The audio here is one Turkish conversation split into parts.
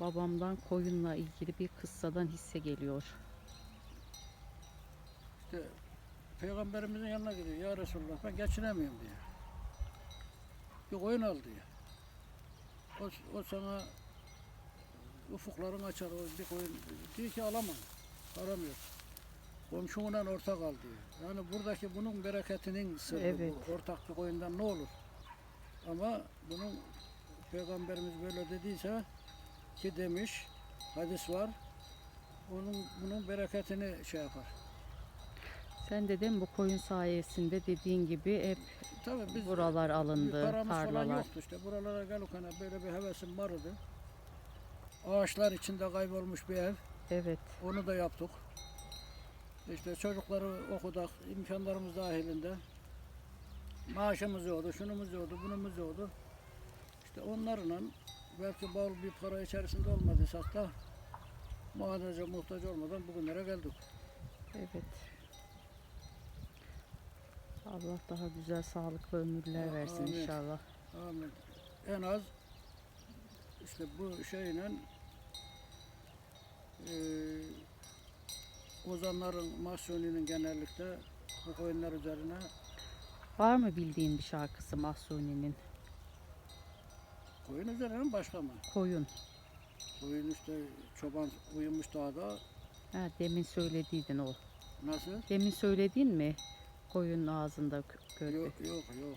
babamdan koyunla ilgili bir kıssadan hisse geliyor. İşte peygamberimizin yanına gidiyor. Ya Resulullah ben geçinemiyorum diyor. Bir koyun al diyor. O, o sana ufukların açar o bir koyun. Diyor ki alamam. Param yok. Komşunla ortak al diyor. Yani buradaki bunun bereketinin sırrı Evet. bu. Ortak bir koyundan ne olur? Ama bunun peygamberimiz böyle dediyse ki demiş hadis var. Onun bunun bereketini şey yapar. Sen dedim bu koyun sayesinde dediğin gibi hep Tabii biz buralar alındı, paramız falan tarlalar. yoktu işte. Buralara gelirken böyle bir hevesim vardı. Ağaçlar içinde kaybolmuş bir ev. Evet. Onu da yaptık. İşte çocukları okuduk imkanlarımız dahilinde. Maaşımız yoktu, şunumuz yoktu, bunumuz yoktu. İşte onlarla belki bol bir para içerisinde olmadıysak da muhtaç, muhtaç olmadan bugünlere geldik. Evet. Allah daha güzel sağlıklı ömürler versin Amin. inşallah. Amin. En az işte bu şeyle eee ozanların, mahsuninin genellikle bu koyunlar üzerine Var mı bildiğin bir şarkısı Mahsuni'nin? Koyun üzerine başka mı? Koyun. Koyun işte çoban uyumuş dağda Ha, demin söylediydin o. nasıl? Demin söyledin mi? Koyun ağzında körpe. Yok yok yok.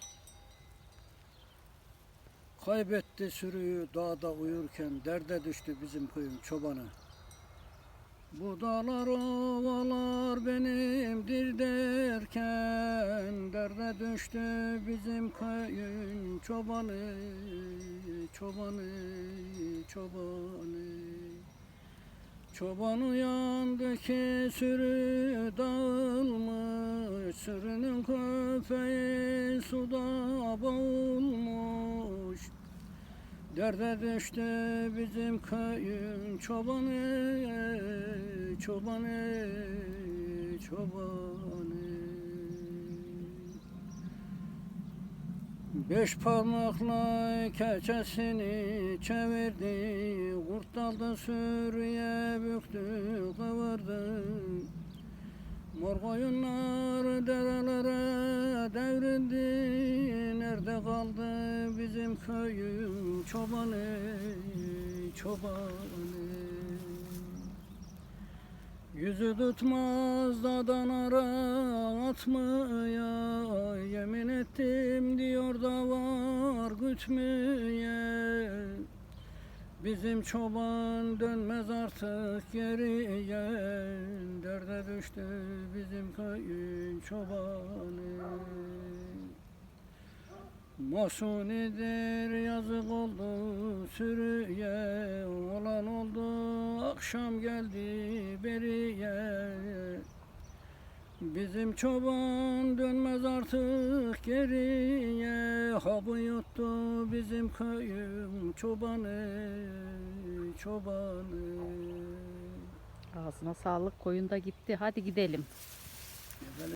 Kaybetti sürüyü dağda uyurken derde düştü bizim köyün çobanı. Bu dağlar ovalar benimdir derken derde düştü bizim köyün çobanı, çobanı, çobanı. Çoban uyandı ki sürü dağılmış, sürünün köpeği suda boğulmuş. Derde düştü bizim köyün çobanı, çobanı, çobanı. Beş parmakla keçesini çevirdi, kurt daldı sürüye büktü, kıvırdı. Mor koyunlar derelere devrildi, nerede kaldı bizim köyün çobanı, çobanı. Yüzü tutmaz dağdan ara atmaya Yemin ettim diyor da var gütmeye. Bizim çoban dönmez artık geriye Derde düştü bizim köyün çobanı. Masunidir yazık oldu sürüye Olan oldu akşam geldi beriye Bizim çoban dönmez artık geriye Habı yuttu bizim köyüm çobanı Çobanı Ağzına sağlık koyun da gitti. Hadi gidelim.